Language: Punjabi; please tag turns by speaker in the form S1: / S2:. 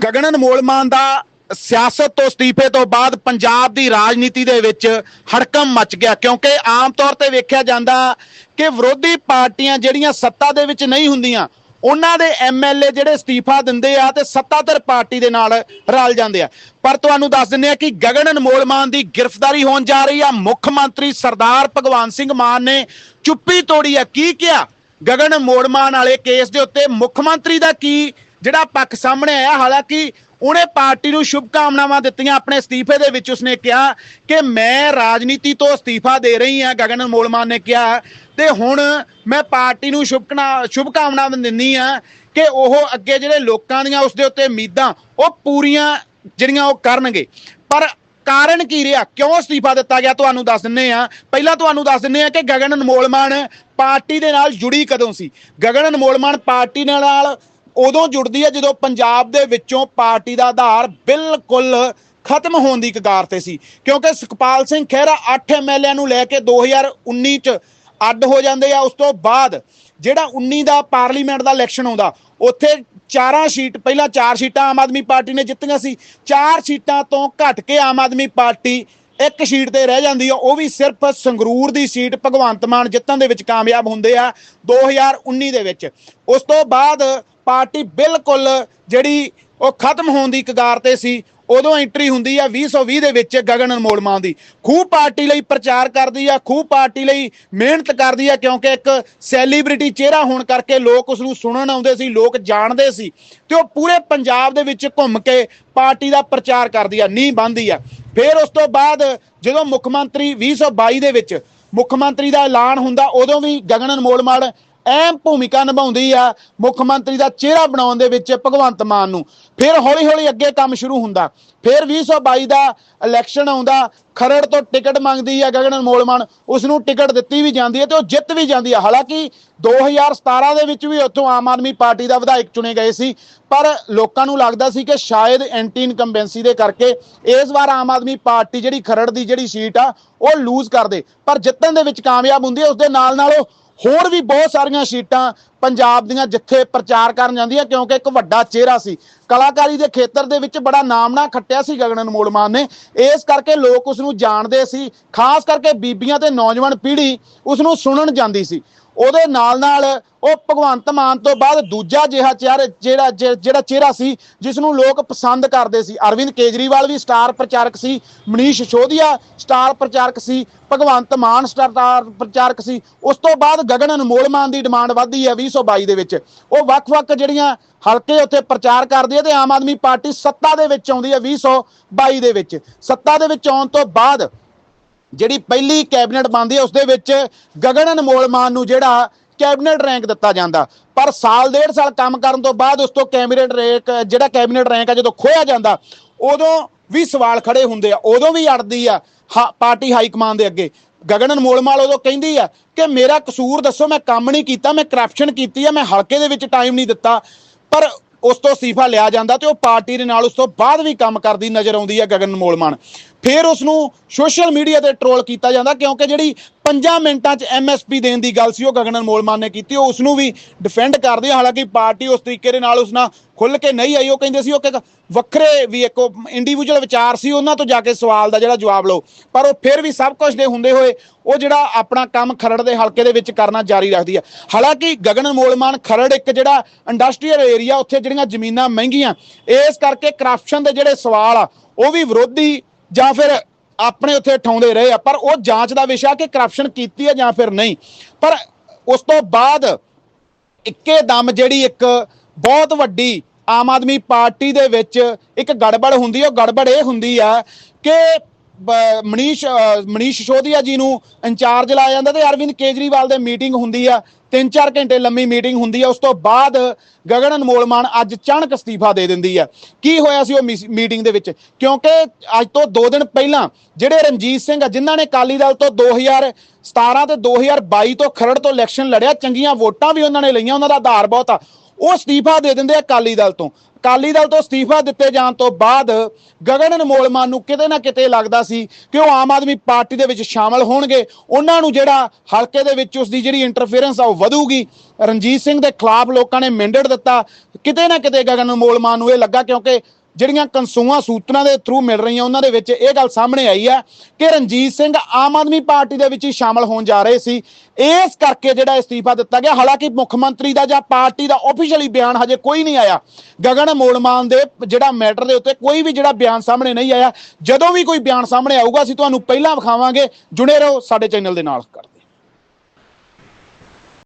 S1: ਗਗਨ ਅਨਮੋਲ ਮਾਨ ਦਾ ਸਿਆਸਤ ਤੋਂ ਅਸਤੀਫੇ ਤੋਂ ਬਾਅਦ ਪੰਜਾਬ ਦੀ ਰਾਜਨੀਤੀ ਦੇ ਵਿੱਚ ਹੜਕਮ ਮਚ ਗਿਆ, ਕਿਉਂਕਿ ਆਮ ਤੌਰ ਤੇ ਵੇਖਿਆ ਜਾਂਦਾ ਕਿ ਵਿਰੋਧੀ ਪਾਰਟੀਆਂ ਜਿਹੜੀਆਂ ਸੱਤਾ ਦੇ ਵਿੱਚ ਨਹੀਂ ਹੁੰਦੀਆਂ, ਉਹਨਾਂ ਦੇ ਐਮਐਲਏ ਜਿਹੜੇ ਅਸਤੀਫਾ ਦਿੰਦੇ ਆ ਤੇ ਸੱਤਾਧਰ ਪਾਰਟੀ ਦੇ ਨਾਲ ਰਲ ਜਾਂਦੇ ਆ। ਪਰ ਤੁਹਾਨੂੰ ਦੱਸ ਦਿੰਦੇ ਆ ਕਿ ਗਗਨ ਅਨਮੋਲ ਮਾਨ ਦੀ ਗ੍ਰਿਫਤਾਰੀ ਹੋਣ ਜਾ ਰਹੀ ਆ, ਮੁੱਖ ਮੰਤਰੀ ਸਰਦਾਰ ਭਗਵੰਤ ਸਿੰਘ ਮਾਨ ਨੇ ਚੁੱਪੀ ਤੋੜੀ ਆ। ਕੀ ਕਿਹਾ? ਗਗਨ ਅਨਮੋਲ ਮਾਨ ਵਾਲੇ ਕੇਸ ਦੇ ਉੱਤੇ ਮੁੱਖ ਮੰਤਰੀ ਦਾ ਕੀ ਜਿਹੜਾ ਪੱਖ ਸਾਹਮਣੇ ਆਇਆ, ਹਾਲਾਂਕਿ ਉਹਨੇ ਪਾਰਟੀ ਨੂੰ ਸ਼ੁਭ ਕਾਮਨਾਵਾਂ ਦਿੱਤੀਆਂ, ਆਪਣੇ ਅਸਤੀਫੇ ਦੇ ਵਿੱਚ ਉਸਨੇ ਕਿਹਾ ਕਿ ਮੈਂ ਰਾਜਨੀਤੀ ਤੋਂ ਅਸਤੀਫਾ ਦੇ ਰਹੀ ਹਾਂ ਗਗਨ ਅਨਮੋਲ ਮਾਨ ਨੇ ਕਿਹਾ। ਤੇ ਹੁਣ ਮੈਂ ਪਾਰਟੀ ਨੂੰ ਸ਼ੁਭਕਨਾ ਸ਼ੁਭਕਾਮਨਾਵਾਂ ਦਿੰਦੀ ਆ ਕਿ ਉਹ ਅੱਗੇ ਜਿਹੜੇ ਲੋਕਾਂ ਦੀਆਂ ਉਸ ਦੇ ਉੱਤੇ ਉਮੀਦਾਂ, ਉਹ ਪੂਰੀਆਂ ਜਿਹੜੀਆਂ ਉਹ ਕਰਨਗੇ। ਪਰ ਕਾਰਨ ਕੀ ਰਿਹਾ? ਕਿਉਂ ਅਸਤੀਫਾ ਦਿੱਤਾ ਗਿਆ? ਤੁਹਾਨੂੰ ਦੱਸ ਦਿੰਨੇ ਆ ਪਹਿਲਾਂ ਤੁਹਾਨੂੰ ਦੱਸ ਦਿੰਨੇ ਆ ਕਿ ਗਗਨ ਅਨਮੋਲ ਮਾਨ ਪਾਰਟੀ ਦੇ ਨਾਲ ਜੁੜੀ ਕਦੋਂ ਸੀ? ਗਗਨ ਅਨਮੋਲ ਮਾਨ ਪਾਰਟੀ ਦੇ ਨਾਲ ਉਦੋਂ ਜੁੜਦੀ ਹੈ ਜਦੋਂ ਪੰਜਾਬ ਦੇ ਵਿੱਚੋਂ ਪਾਰਟੀ ਦਾ ਆਧਾਰ ਬਿਲਕੁਲ ਖਤਮ ਹੋਣ ਦੀ ਕਗਾਰ ਤੇ ਸੀ। ਕਿਉਂਕਿ ਸੁਖਪਾਲ ਸਿੰਘ ਖਹਿਰਾ 8 ਐਮਐਲਏ ਨੂੰ ਲੈ ਕੇ 2019 ਚ ਅੱਡ ਹੋ ਜਾਂਦੇ ਆ। ਉਸ ਤੋਂ ਬਾਅਦ ਜਿਹੜਾ 19 ਦਾ ਪਾਰਲੀਮੈਂਟ ਦਾ ਇਲੈਕਸ਼ਨ ਆਉਂਦਾ, ਉੱਥੇ ਚਾਰਾਂ ਸੀਟ, ਪਹਿਲਾਂ ਚਾਰ ਸੀਟਾਂ ਆਮ ਆਦਮੀ ਪਾਰਟੀ ਨੇ ਜਿੱਤੀਆਂ ਸੀ। ਚਾਰ ਸੀਟਾਂ ਤੋਂ ਘਟ ਕੇ ਆਮ ਆਦਮੀ ਪਾਰਟੀ ਇੱਕ ਸੀਟ ਤੇ ਰਹਿ ਜਾਂਦੀ ਆ। ਉਹ ਵੀ ਸਿਰਫ ਸੰਗਰੂਰ ਦੀ ਸੀਟ ਭਗਵੰਤ ਮਾਨ ਜਿੱਤਣ ਦੇ ਵਿੱਚ ਕਾਮਯਾਬ ਹੁੰਦੇ ਆ 2019 ਦੇ ਵਿੱਚ। ਉਸ ਤੋਂ ਬਾਅਦ ਪਾਰਟੀ ਬਿਲਕੁਲ ਜਿਹੜੀ ਉਹ ਖਤਮ ਹੋਣ ਦੀ ਕਗਾਰ ਤੇ ਸੀ, ਉਦੋਂ ਐਂਟਰੀ ਹੁੰਦੀ ਆ 2020 ਦੇ ਵਿੱਚ ਗਗਨ ਅਨਮੋਲ ਮਾਨ ਦੀ। ਖੂਹ ਪਾਰਟੀ ਲਈ ਪ੍ਰਚਾਰ ਕਰਦੀ ਆ, ਖੂਹ ਪਾਰਟੀ ਲਈ ਮਿਹਨਤ ਕਰਦੀ ਆ, ਕਿਉਂਕਿ ਇੱਕ ਸੈਲੀਬ੍ਰਿਟੀ ਚਿਹਰਾ ਹੋਣ ਕਰਕੇ ਲੋਕ ਉਸ ਨੂੰ ਸੁਣਨ ਆਉਂਦੇ ਸੀ, ਲੋਕ ਜਾਣਦੇ ਸੀ ਤੇ ਉਹ ਪੂਰੇ ਪੰਜਾਬ ਦੇ ਵਿੱਚ ਘੁੰਮ ਕੇ ਪਾਰਟੀ ਦਾ ਪ੍ਰਚਾਰ ਕਰਦੀ ਆ, ਨੀਂਹ ਬੰਨ੍ਹਦੀ ਆ। ਫਿਰ ਉਸ ਤੋਂ ਬਾਅਦ ਜਦੋਂ ਮੁੱਖ ਮੰਤਰੀ 2022 ਦੇ ਵਿੱਚ ਮੁੱਖ ਮੰਤਰੀ ਦਾ ਐਲਾਨ ਹੁੰਦਾ, ਉਦੋਂ ਵੀ ਗਗਨ ਅਨਮੋਲ ਮਾਨ ਅਹਿਮ ਭੂਮਿਕਾ ਨਿਭਾਉਂਦੀ ਆ, ਮੁੱਖ ਮੰਤਰੀ ਦਾ ਚਿਹਰਾ ਬਣਾਉਣ ਦੇ ਵਿੱਚ ਭਗਵੰਤ ਮਾਨ ਨੂੰ। ਫਿਰ ਹੌਲੀ ਹੌਲੀ ਅੱਗੇ ਕੰਮ ਸ਼ੁਰੂ ਹੁੰਦਾ। ਫਿਰ 2022 ਦਾ ਇਲੈਕਸ਼ਨ ਆਉਂਦਾ, ਖਰੜ ਤੋਂ ਟਿਕਟ ਮੰਗਦੀ ਆ ਗਗਨ ਅਨਮੋਲ ਮਾਨ। ਉਸ ਨੂੰ ਟਿਕਟ ਦਿੱਤੀ ਵੀ ਜਾਂਦੀ ਹੈ ਤੇ ਉਹ ਜਿੱਤ ਵੀ ਜਾਂਦੀ ਆ। ਹਾਲਾਂਕਿ 2017 ਦੇ ਵਿੱਚ ਵੀ ਉੱਥੋਂ ਆਮ ਆਦਮੀ ਪਾਰਟੀ ਦਾ ਵਿਧਾਇਕ ਚੁਣੇ ਗਏ ਸੀ, ਪਰ ਲੋਕਾਂ ਨੂੰ ਲੱਗਦਾ ਸੀ ਕਿ ਸ਼ਾਇਦ ਐਂਟੀ ਇਨਕੰਬੈਂਸੀ ਦੇ ਕਰਕੇ ਇਸ ਵਾਰ ਆਮ ਆਦਮੀ ਪਾਰਟੀ ਜਿਹੜੀ ਖਰੜ ਦੀ ਜਿਹੜੀ ਸੀਟ ਆ, ਉਹ ਲੂਜ਼ ਕਰਦੇ ਪਰ ਜਿੱਤਣ ਦੇ ਵਿੱਚ ਕਾਮਯਾਬ ਹੁੰਦੀ ਹੈ ਉਸ ਦੇ ਨਾਲ ਨਾਲ ਉਹ ਹੋਰ ਵੀ ਬਹੁਤ ਸਾਰੀਆਂ ਸੀਟਾਂ ਪੰਜਾਬ ਦੀਆਂ ਜਿੱਥੇ ਪ੍ਰਚਾਰ ਕਰਨ ਜਾਂਦੀਆਂ, ਕਿਉਂਕਿ ਇੱਕ ਵੱਡਾ ਚਿਹਰਾ ਸੀ। ਕਲਾਕਾਰੀ ਦੇ ਖੇਤਰ ਦੇ ਵਿੱਚ ਬੜਾ ਨਾਮਣਾ ਖੱਟਿਆ ਸੀ ਗਗਨ ਅਨਮੋਲ ਮਾਨ ਨੇ। ਇਸ ਕਰਕੇ ਲੋਕ ਉਸ ਨੂੰ ਜਾਣਦੇ ਸੀ, ਖਾਸ ਕਰਕੇ ਬੀਬੀਆਂ ਤੇ ਨੌਜਵਾਨ ਪੀੜ੍ਹੀ ਉਸ ਨੂੰ ਸੁਣਨ ਜਾਂਦੀ ਸੀ। ਉਹਦੇ ਨਾਲ ਨਾਲ ਉਹ ਭਗਵੰਤ ਮਾਨ ਤੋਂ ਬਾਅਦ ਦੂਜਾ ਜਿਹਾ ਚਿਹਰਾ, ਜਿਹੜਾ ਜਿ- ਜਿਹੜਾ ਚਿਹਰਾ ਸੀ ਜਿਸ ਨੂੰ ਲੋਕ ਪਸੰਦ ਕਰਦੇ ਸੀ। ਅਰਵਿੰਦ ਕੇਜਰੀਵਾਲ ਵੀ ਸਟਾਰ ਪ੍ਰਚਾਰਕ ਸੀ, ਮਨੀਸ਼ ਸ਼ੋਧੀਆ ਸਟਾਰ ਪ੍ਰਚਾਰਕ ਸੀ, ਭਗਵੰਤ ਮਾਨ ਸਟਾਰ ਪ੍ਰਚਾਰਕ ਸੀ। ਉਸ ਤੋਂ ਬਾਅਦ ਗਗਨ ਅਨਮੋਲ ਮਾਨ ਦੀ ਡਿਮਾਂਡ ਵਧਦੀ ਹੈ 2022 ਦੇ ਵਿੱਚ। ਉਹ ਵੱਖ-ਵੱਖ ਜਿਹੜੀਆਂ ਹਲਕੇ ਉੱਥੇ ਪ੍ਰਚਾਰ ਕਰਦੀ ਹੈ ਤੇ ਆਮ ਆਦਮੀ ਪਾਰਟੀ ਸੱਤਾ ਦੇ ਵਿੱਚ ਆਉਂਦੀ ਹੈ 2022 ਦੇ ਵਿੱਚ। ਸੱਤਾ ਦੇ ਵਿੱਚ ਆਉਣ ਤੋਂ ਬਾਅਦ ਜਿਹੜੀ ਪਹਿਲੀ ਕੈਬਨਿਟ ਬਣਦੀ ਹੈ ਉਸ ਦੇ ਵਿੱਚ ਗਗਨ ਅਨਮੋਲ ਮਾਨ ਨੂੰ ਜਿਹੜਾ ਕੈਬਨਿਟ ਰੈਂਕ ਦਿੱਤਾ ਜਾਂਦਾ। ਪਰ ਸਾਲ, ਡੇਢ ਸਾਲ ਕੰਮ ਕਰਨ ਤੋਂ ਬਾਅਦ ਉਸ ਤੋਂ ਕੈਬਨਿਟ ਰੈਂਕ, ਜਿਹੜਾ ਕੈਬਨਿਟ ਰੈਂਕ ਆ ਜਦੋਂ ਖੋਇਆ ਜਾਂਦਾ, ਉਦੋਂ ਵੀ ਸਵਾਲ ਖੜੇ ਹੁੰਦੇ ਆ, ਉਦੋਂ ਵੀ ਅੜਦੀ ਆ ਹਾ- ਪਾਰਟੀ ਹਾਈ ਕਮਾਂਡ ਦੇ ਅੱਗੇ। ਗਗਨ ਅਨਮੋਲ ਮਾਲ ਉਦੋਂ ਕਹਿੰਦੀ ਆ ਕਿ ਮੇਰਾ ਕਸੂਰ ਦੱਸੋ, ਮੈਂ ਕੰਮ ਨਹੀਂ ਕੀਤਾ, ਮੈਂ ਕਰਪਸ਼ਨ ਕੀਤੀ ਆ, ਮੈਂ ਹਲਕੇ ਦੇ ਵਿੱਚ ਟਾਈਮ ਨਹੀਂ ਦਿੱਤਾ। ਪਰ ਉਸ ਤੋਂ ਅਸਤੀਫਾ ਲਿਆ ਜਾਂਦਾ ਤੇ ਉਹ ਪਾਰਟੀ ਦੇ ਨਾਲ ਉਸ ਤੋਂ ਬਾਅਦ ਵੀ ਕੰਮ ਕਰਦੀ ਨਜ਼ਰ ਆਉਂਦੀ ਹੈ ਗਗਨ ਅਨਮੋਲ ਮਾਨ। ਫਿਰ ਉਸ ਨੂੰ ਸੋਸ਼ਲ ਮੀਡੀਆ ਤੇ ਟ੍ਰੋਲ ਕੀਤਾ ਜਾਂਦਾ, ਕਿਉਂਕਿ ਜਿਹੜੀ 5 ਮਿੰਟਾਂ 'ਚ ਐਮਐਸਪੀ ਦੇਣ ਦੀ ਗੱਲ ਸੀ, ਉਹ ਗਗਨ ਮੋਲਮਾਨ ਨੇ ਕੀਤੀ, ਉਹ ਉਸ ਨੂੰ ਵੀ ਡਿਫੈਂਡ ਕਰਦੇ ਆ। ਹਾਲਾਂਕਿ ਪਾਰਟੀ ਉਸ ਤਰੀਕੇ ਦੇ ਨਾਲ ਉਸ ਨਾਲ ਖੁੱਲ ਕੇ ਨਹੀਂ ਆਈ, ਉਹ ਕਹਿੰਦੇ ਸੀ, ਉਹ ਕਿ ਵੱਖਰੇ ਵੀ ਇੱਕ ਇੰਡੀਵਿਜੂਅਲ ਵਿਚਾਰ ਸੀ, ਉਹਨਾਂ ਤੋਂ ਜਾ ਕੇ ਸਵਾਲ ਦਾ ਜਿਹੜਾ ਜਵਾਬ ਲਓ ਪਰ ਉਹ ਫਿਰ ਵੀ ਸਭ ਕੁਝ ਦੇ ਹੁੰਦੇ ਹੋਏ, ਉਹ ਜਿਹੜਾ ਆਪਣਾ ਕੰਮ ਖਰੜ ਦੇ ਹਲਕੇ ਦੇ ਵਿੱਚ ਕਰਨਾ ਜਾਰੀ ਰੱਖਦੀ ਹੈ ਹਾਲਾਂਕਿ ਗਗਨ ਅਨਮੋਲ ਮਾਨ ਖਰੜ ਇੱਕ ਜਿਹੜਾ ਇੰਡਸਟਰੀਅਲ ਏਰੀਆ ਉੱਥੇ ਜਿਹੜੀਆਂ ਜ਼ਮੀਨਾਂ ਮਹਿੰਗੀਆਂ, ਇਸ ਕਰਕੇ ਕਰਪਸ਼ਨ ਦੇ ਜਿਹੜੇ ਸਵਾਲ ਆ, ਉਹ ਵੀ ਵਿਰੋਧੀ ਜਾਂ ਫਿਰ ਆਪਣੇ ਉੱਥੇ ਠਾਉਂਦੇ ਰਹੇ ਆ, ਪਰ ਉਹ ਜਾਂਚ ਦਾ ਵਿਸ਼ਾ ਕਿ ਕਰਪਸ਼ਨ ਕੀਤੀ ਹੈ ਜਾਂ ਫਿਰ ਨਹੀਂ। ਪਰ ਉਸ ਤੋਂ ਬਾਅਦ ਇੱਕੇ ਦਮ ਜਿਹੜੀ ਇੱਕ ਬਹੁਤ ਵੱਡੀ ਆਮ ਆਦਮੀ ਪਾਰਟੀ ਦੇ ਵਿੱਚ ਇੱਕ ਗੜਬੜ ਹੁੰਦੀ ਹੈ, ਉਹ ਗੜਬੜ ਇਹ ਹੁੰਦੀ ਆ ਕਿ ਮਨੀਸ਼ ਅ, ਮਨੀਸ਼ ਸ਼ੋਧੀਆ ਜੀ ਨੂੰ ਇੰਚਾਰਜ ਲਾਇਆ ਜਾਂਦਾ ਤੇ ਅਰਵਿੰਦ ਕੇਜਰੀਵਾਲ ਦੇ ਮੀਟਿੰਗ ਹੁੰਦੀ ਆ 3-4 ਘੰਟੇ ਲੰਮੀ ਮੀਟਿੰਗ ਹੁੰਦੀ ਆ ਉਸ ਤੋਂ ਬਾਅਦ ਗਗਨ ਅਨਮੋਲ ਮਾਨ ਅੱਜ ਅਚਾਨਕ ਅਸਤੀਫਾ ਦੇ ਦਿੰਦੀ ਆ। ਕੀ ਹੋਇਆ ਸੀ ਉਹ ਮੀਟਿੰਗ ਦੇ ਵਿੱਚ? ਕਿਉਂਕਿ ਅੱਜ ਤੋਂ 2 ਦਿਨ ਪਹਿਲਾਂ ਜਿਹੜੇ ਰਣਜੀਤ ਸਿੰਘ ਆ ਜਿਨ੍ਹਾਂ ਨੇ ਅਕਾਲੀ ਦਲ ਤੋਂ 2017 ਤੇ 2022 ਤੋਂ ਖਰੜ ਤੋਂ ਇਲੈਕਸ਼ਨ ਲੜਿਆ ਚੰਗੀਆਂ ਵੋਟਾਂ ਵੀ ਉਹਨਾਂ ਨੇ ਲਈਆਂ ਉਹਨਾਂ ਦਾ ਆਧਾਰ ਬਹੁਤ ਆ ਉਹ ਅਸਤੀਫਾ ਦੇ ਦਿੰਦੇ ਆ ਅਕਾਲੀ ਦਲ ਤੋਂ। ਅਕਾਲੀ ਦਲ ਤੋਂ ਅਸਤੀਫਾ ਦਿੱਤੇ ਜਾਣ ਤੋਂ ਬਾਅਦ ਗਗਨ ਅਨਮੋਲ ਮਾਨ ਨੂੰ ਕਿਤੇ ਨਾ ਕਿਤੇ ਲੱਗਦਾ ਸੀ ਕਿ ਉਹ ਆਮ ਆਦਮੀ ਪਾਰਟੀ ਦੇ ਵਿੱਚ ਸ਼ਾਮਲ ਹੋਣਗੇ। ਉਹਨਾਂ ਨੂੰ ਜਿਹੜਾ ਹਲਕੇ ਦੇ ਵਿੱਚ ਉਸ ਦੀ ਜਿਹੜੀ ਇੰਟਰਫੇਰੈਂਸ ਆ ਉਹ ਵਧੂਗੀ। ਰਣਜੀਤ ਸਿੰਘ ਦੇ ਖਿਲਾਫ ਲੋਕਾਂ ਨੇ ਮੈਂਡੇਟ ਦਿੱਤਾ। ਕਿਤੇ ਨਾ ਕਿਤੇ ਗਗਨ ਅਨਮੋਲ ਮਾਨ ਨੂੰ ਇਹ ਲੱਗਾ ਕਿਉਂਕਿ ਜਿਹੜੀਆਂ ਕੰਸੂਆਂ ਸੂਤਰਾਂ ਦੇ ਥਰੂ ਮਿਲ ਰਹੀਆਂ ਉਹਨਾਂ ਦੇ ਵਿੱਚ ਇਹ ਗੱਲ ਸਾਹਮਣੇ ਆਈ ਹੈ ਕਿ ਰਣਜੀਤ ਸਿੰਘ ਆਮ ਆਦਮੀ ਪਾਰਟੀ ਦੇ ਵਿੱਚ ਹੀ ਸ਼ਾਮਲ ਹੋਣ ਜਾ ਰਹੇ ਸੀ। ਇਸ ਕਰਕੇ ਜਿਹੜਾ ਅਸਤੀਫਾ ਦਿੱਤਾ ਗਿਆ, ਹਾਲਾਂਕਿ ਮੁੱਖ ਮੰਤਰੀ ਦਾ ਜਾਂ ਪਾਰਟੀ ਦਾ ਆਫੀਸ਼ੀਅਲੀ ਬਿਆਨ ਹਜੇ ਕੋਈ ਨਹੀਂ ਆਇਆ। ਗਗਨ ਮੋਲਮਾਨ ਦੇ ਜਿਹੜਾ ਮੈਟਰ ਦੇ ਉੱਤੇ ਕੋਈ ਵੀ ਜਿਹੜਾ ਬਿਆਨ ਸਾਹਮਣੇ ਨਹੀਂ ਆਇਆ। ਜਦੋਂ ਵੀ ਕੋਈ ਬਿਆਨ ਸਾਹਮਣੇ ਆਊਗਾ, ਅਸੀਂ ਤੁਹਾਨੂੰ ਪਹਿਲਾਂ ਵਿਖਾਵਾਂਗੇ। ਜੁੜੇ ਰਹੋ ਸਾਡੇ ਚੈਨਲ ਦੇ ਨਾਲ। ਕਰ